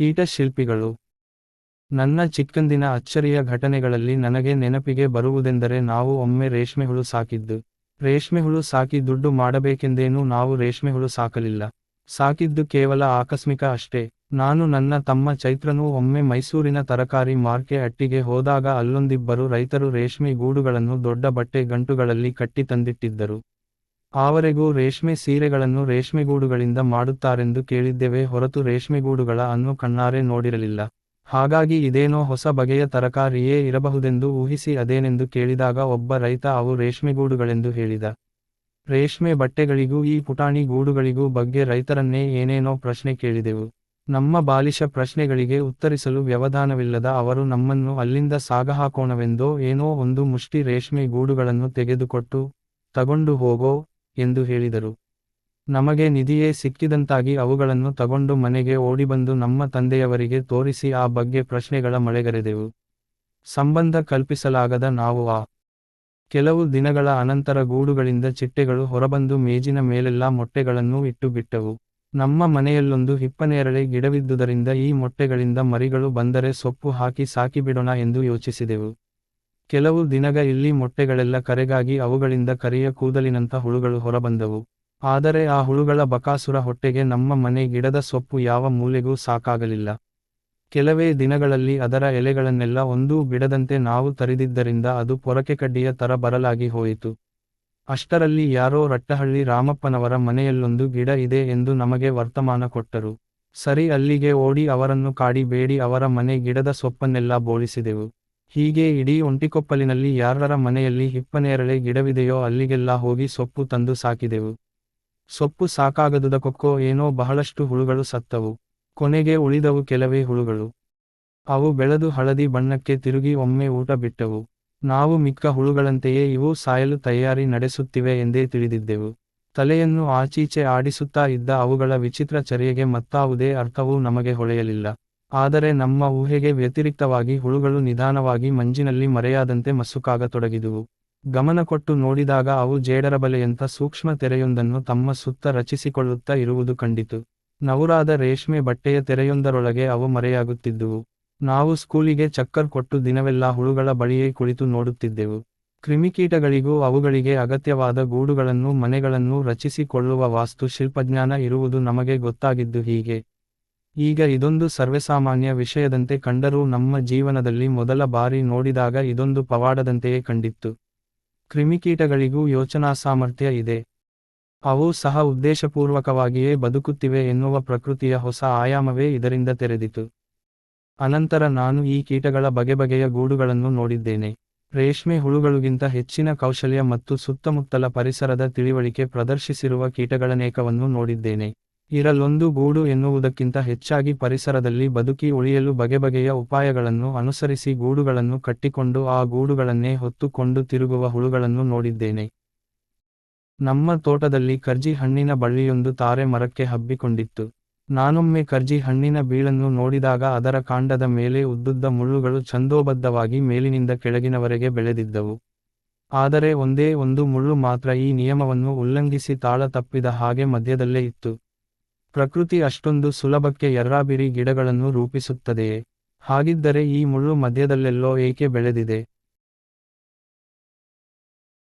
ಕೀಟಶಿಲ್ಪಿಗಳು. ನನ್ನ ಚಿಕ್ಕಂದಿನ ಅಚ್ಚರಿಯ ಘಟನೆಗಳಲ್ಲಿ ನನಗೆ ನೆನಪಿಗೆ ಬರುವುದೆಂದರೆ ನಾವು ಒಮ್ಮೆ ರೇಷ್ಮೆಹುಳು ಸಾಕಿದ್ದು. ರೇಷ್ಮೆಹುಳು ಸಾಕಿ ದುಡ್ಡು ಮಾಡಬೇಕೆಂದೇನೂ ನಾವು ರೇಷ್ಮೆಹುಳು ಸಾಕಲಿಲ್ಲ. ಸಾಕಿದ್ದು ಕೇವಲ ಆಕಸ್ಮಿಕ ಅಷ್ಟೇ. ನಾನು ನನ್ನ ತಮ್ಮ ಚೈತ್ರನೂ ಒಮ್ಮೆ ಮೈಸೂರಿನ ತರಕಾರಿ ಮಾರ್ಕೆ ಅಟ್ಟಿಗೆ ಹೋದಾಗ ಅಲ್ಲೊಂದಿಬ್ಬರು ರೈತರು ರೇಷ್ಮೆ ಗೂಡುಗಳನ್ನು ದೊಡ್ಡ ಬಟ್ಟೆ ಗಂಟುಗಳಲ್ಲಿ ಕಟ್ಟಿ ತಂದಿಟ್ಟಿದ್ದರು. ಆವರೆಗೂ ರೇಷ್ಮೆ ಸೀರೆಗಳನ್ನು ರೇಷ್ಮೆಗೂಡುಗಳಿಂದ ಮಾಡುತ್ತಾರೆಂದು ಕೇಳಿದ್ದೇವೆ ಹೊರತು ರೇಷ್ಮೆಗೂಡುಗಳ ಅನ್ನು ಕಣ್ಣಾರೆ ನೋಡಿರಲಿಲ್ಲ. ಹಾಗಾಗಿ ಇದೇನೋ ಹೊಸ ಬಗೆಯ ತರಕಾರಿಯೇ ಇರಬಹುದೆಂದು ಊಹಿಸಿ ಅದೇನೆಂದು ಕೇಳಿದಾಗ ಒಬ್ಬ ರೈತ ಅವು ರೇಷ್ಮೆಗೂಡುಗಳೆಂದು ಹೇಳಿದ. ರೇಷ್ಮೆ ಬಟ್ಟೆಗಳಿಗೂ ಈ ಪುಟಾಣಿ ಗೂಡುಗಳಿಗೂ ಬಗ್ಗೆ ರೈತರನ್ನೇ ಏನೇನೋ ಪ್ರಶ್ನೆ ಕೇಳಿದೆವು. ನಮ್ಮ ಬಾಲಿಶ ಪ್ರಶ್ನೆಗಳಿಗೆ ಉತ್ತರಿಸಲು ವ್ಯವಧಾನವಿಲ್ಲದ ಅವರು ನಮ್ಮನ್ನು ಅಲ್ಲಿಂದ ಸಾಗಹಾಕೋಣವೆಂದೋ ಏನೋ ಒಂದು ಮುಷ್ಟಿ ರೇಷ್ಮೆ ಗೂಡುಗಳನ್ನು ತೆಗೆದುಕೊಟ್ಟು, ತಗೊಂಡು ಹೋಗೋ ಎಂದು ಹೇಳಿದರು. ನಮಗೆ ನಿಧಿಯೇ ಸಿಕ್ಕಿದಂತಾಗಿ ಅವುಗಳನ್ನು ತಗೊಂಡು ಮನೆಗೆ ಓಡಿಬಂದು ನಮ್ಮ ತಂದೆಯವರಿಗೆ ತೋರಿಸಿ ಆ ಬಗ್ಗೆ ಪ್ರಶ್ನೆಗಳ ಮಳೆಗರೆದೆವು. ಸಂಬಂಧ ಕಲ್ಪಿಸಲಾಗದ ನಾವು ಆ ಕೆಲವು ದಿನಗಳ ಅನಂತರ ಗೂಡುಗಳಿಂದ ಚಿಟ್ಟೆಗಳು ಹೊರಬಂದು ಮೇಜಿನ ಮೇಲೆಲ್ಲ ಮೊಟ್ಟೆಗಳನ್ನು ಇಟ್ಟು ಬಿಟ್ಟವು ನಮ್ಮ ಮನೆಯಲ್ಲೊಂದು ಹಿಪ್ಪನೇರಳೆ ಗಿಡವಿದ್ದುದರಿಂದ ಈ ಮೊಟ್ಟೆಗಳಿಂದ ಮರಿಗಳು ಬಂದರೆ ಸೊಪ್ಪು ಹಾಕಿ ಸಾಕಿಬಿಡೋಣ ಎಂದು ಯೋಚಿಸಿದೆವು. ಕೆಲವು ದಿನಗ ಇಲ್ಲಿ ಮೊಟ್ಟೆಗಳೆಲ್ಲ ಕರೆಗಾಗಿ ಅವುಗಳಿಂದ ಕರಿಯ ಕೂದಲಿನಂಥ ಹುಳುಗಳು ಹೊರಬಂದವು. ಆದರೆ ಆ ಹುಳುಗಳ ಬಕಾಸುರ ಹೊಟ್ಟೆಗೆ ನಮ್ಮ ಮನೆ ಗಿಡದ ಸೊಪ್ಪು ಯಾವ ಮೂಲೆಗೂ ಸಾಕಾಗಲಿಲ್ಲ. ಕೆಲವೇ ದಿನಗಳಲ್ಲಿ ಅದರ ಎಲೆಗಳನ್ನೆಲ್ಲ ಒಂದೂ ಬಿಡದಂತೆ ನಾವು ತರಿದಿದ್ದರಿಂದ ಅದು ಪೊರಕೆ ಕಡ್ಡಿಯ ತರ ಬರಲಾಗಿ ಹೋಯಿತು. ಅಷ್ಟರಲ್ಲಿ ಯಾರೋ ರಟ್ಟಹಳ್ಳಿ ರಾಮಪ್ಪನವರ ಮನೆಯಲ್ಲೊಂದು ಗಿಡ ಇದೆ ಎಂದು ನಮಗೆ ವರ್ತಮಾನ ಕೊಟ್ಟರು. ಸರಿ ಅಲ್ಲಿಗೆ ಓಡಿ ಅವರನ್ನು ಕಾಡಿ ಬೇಡಿ ಅವರ ಮನೆ ಗಿಡದ ಸೊಪ್ಪನ್ನೆಲ್ಲ ಬೋಳಿಸಿದೆವು. ಹೀಗೆ ಇಡೀ ಒಂಟಿಕೊಪ್ಪಲಿನಲ್ಲಿ ಯಾರರ ಮನೆಯಲ್ಲಿ ಹಿಪ್ಪನೇರಳೆ ಗಿಡವಿದೆಯೋ ಅಲ್ಲಿಗೆಲ್ಲ ಹೋಗಿ ಸೊಪ್ಪು ತಂದು ಸಾಕಿದೆವು. ಸೊಪ್ಪು ಸಾಕಾಗದುದಕ್ಕೊಕ್ಕೋ ಏನೋ ಬಹಳಷ್ಟು ಹುಳುಗಳು ಸತ್ತವು. ಕೊನೆಗೆ ಉಳಿದವು ಕೆಲವೇ ಹುಳುಗಳು. ಅವು ಬೆಳೆದು ಹಳದಿ ಬಣ್ಣಕ್ಕೆ ತಿರುಗಿ ಒಮ್ಮೆ ಊಟ ಬಿಟ್ಟವು. ನಾವು ಮಿಕ್ಕ ಹುಳುಗಳಂತೆಯೇ ಇವು ಸಾಯಲು ತಯಾರಿ ನಡೆಸುತ್ತಿವೆ ಎಂದೇ ತಿಳಿದಿದ್ದೆವು. ತಲೆಯನ್ನು ಆಚೀಚೆ ಆಡಿಸುತ್ತಾ ಇದ್ದ ಅವುಗಳ ವಿಚಿತ್ರ ಚರ್ಯೆಗೆ ಮತ್ತಾವುದೇ ಅರ್ಥವೂ ನಮಗೆ ಹೊಳೆಯಲಿಲ್ಲ. ಆದರೆ ನಮ್ಮ ಊಹೆಗೆ ವ್ಯತಿರಿಕ್ತವಾಗಿ ಹುಳುಗಳು ನಿಧಾನವಾಗಿ ಮಂಜಿನಲ್ಲಿ ಮರೆಯಾದಂತೆ ಮಸುಕಾಗತೊಡಗಿದುವು. ಗಮನ ಕೊಟ್ಟು ನೋಡಿದಾಗ ಅವು ಜೇಡರಬಲೆಯಂಥ ಸೂಕ್ಷ್ಮ ತೆರೆಯೊಂದನ್ನು ತಮ್ಮ ಸುತ್ತ ರಚಿಸಿಕೊಳ್ಳುತ್ತಾ ಇರುವುದು ಕಂಡಿತು. ನವರಾದ ರೇಷ್ಮೆ ಬಟ್ಟೆಯ ತೆರೆಯೊಂದರೊಳಗೆ ಅವು ಮರೆಯಾಗುತ್ತಿದ್ದುವು. ನಾವು ಸ್ಕೂಲಿಗೆ ಚಕ್ಕರ್ ಕೊಟ್ಟು ದಿನವೆಲ್ಲ ಹುಳುಗಳ ಬಳಿಯೇ ಕುಳಿತು ನೋಡುತ್ತಿದ್ದೆವು. ಕ್ರಿಮಿಕೀಟಗಳಿಗೂ ಅವುಗಳಿಗೆ ಅಗತ್ಯವಾದ ಗೂಡುಗಳನ್ನು ಮನೆಗಳನ್ನು ರಚಿಸಿಕೊಳ್ಳುವ ವಾಸ್ತು ಶಿಲ್ಪಜ್ಞಾನ ಇರುವುದು ನಮಗೆ ಗೊತ್ತಾಗಿದ್ದು ಹೀಗೆ. ಈಗ ಇದೊಂದು ಸರ್ವೇಸಾಮಾನ್ಯ ವಿಷಯದಂತೆ ಕಂಡರೂ ನಮ್ಮ ಜೀವನದಲ್ಲಿ ಮೊದಲ ಬಾರಿ ನೋಡಿದಾಗ ಇದೊಂದು ಪವಾಡದಂತೆಯೇ ಕಂಡಿತ್ತು. ಕ್ರಿಮಿಕೀಟಗಳಿಗೂ ಯೋಚನಾ ಸಾಮರ್ಥ್ಯ ಇದೆ. ಅವು ಸಹ ಉದ್ದೇಶಪೂರ್ವಕವಾಗಿಯೇ ಬದುಕುತ್ತಿವೆ ಎನ್ನುವ ಪ್ರಕೃತಿಯ ಹೊಸ ಆಯಾಮವೇ ಇದರಿಂದ ತೆರೆದಿತು. ಅನಂತರ ನಾನು ಈ ಕೀಟಗಳ ಬಗೆಬಗೆಯ ಗೂಡುಗಳನ್ನು ನೋಡಿದ್ದೇನೆ. ರೇಷ್ಮೆ ಹುಳುಗಳಿಗಿಂತ ಹೆಚ್ಚಿನ ಕೌಶಲ್ಯ ಮತ್ತು ಸುತ್ತಮುತ್ತಲ ಪರಿಸರದ ತಿಳಿವಳಿಕೆ ಪ್ರದರ್ಶಿಸಿರುವ ಕೀಟಗಳನೇಕವನ್ನು ನೋಡಿದ್ದೇನೆ. ಇರಲೊಂದು ಗೂಡು ಎನ್ನುವುದಕ್ಕಿಂತ ಹೆಚ್ಚಾಗಿ ಪರಿಸರದಲ್ಲಿ ಬದುಕಿ ಉಳಿಯಲು ಬಗೆಬಗೆಯ ಉಪಾಯಗಳನ್ನು ಅನುಸರಿಸಿ ಗೂಡುಗಳನ್ನು ಕಟ್ಟಿಕೊಂಡು ಆ ಗೂಡುಗಳನ್ನೇ ಹೊತ್ತುಕೊಂಡು ತಿರುಗುವ ಹುಳುಗಳನ್ನು ನೋಡಿದ್ದೇನೆ. ನಮ್ಮ ತೋಟದಲ್ಲಿ ಕರ್ಜಿ ಹಣ್ಣಿನ ಬಳ್ಳಿಯೊಂದು ತಾರೆ ಮರಕ್ಕೆ ಹಬ್ಬಿಕೊಂಡಿತ್ತು. ನಾನೊಮ್ಮೆ ಕರ್ಜಿ ಹಣ್ಣಿನ ಬೀಳನ್ನು ನೋಡಿದಾಗ ಅದರ ಕಾಂಡದ ಮೇಲೆ ಉದ್ದುದ್ದ ಮುಳ್ಳುಗಳು ಛಂದೋಬದ್ಧವಾಗಿ ಮೇಲಿನಿಂದ ಕೆಳಗಿನವರೆಗೆ ಬೆಳೆದಿದ್ದವು. ಆದರೆ ಒಂದೇ ಒಂದು ಮುಳ್ಳು ಮಾತ್ರ ಈ ನಿಯಮವನ್ನು ಉಲ್ಲಂಘಿಸಿ ತಾಳ ತಪ್ಪಿದ ಹಾಗೆ ಮಧ್ಯದಲ್ಲೇ ಇತ್ತು. ಪ್ರಕೃತಿ ಅಷ್ಟೊಂದು ಸುಲಭಕ್ಕೆ ಎರ್ರಾಬಿರಿ ಗಿಡಗಳನ್ನು ರೂಪಿಸುತ್ತದೆಯೇ? ಹಾಗಿದ್ದರೆ ಈ ಮುಳ್ಳು ಮಧ್ಯದಲ್ಲೆಲ್ಲೋ ಏಕೆ ಬೆಳೆದಿದೆ?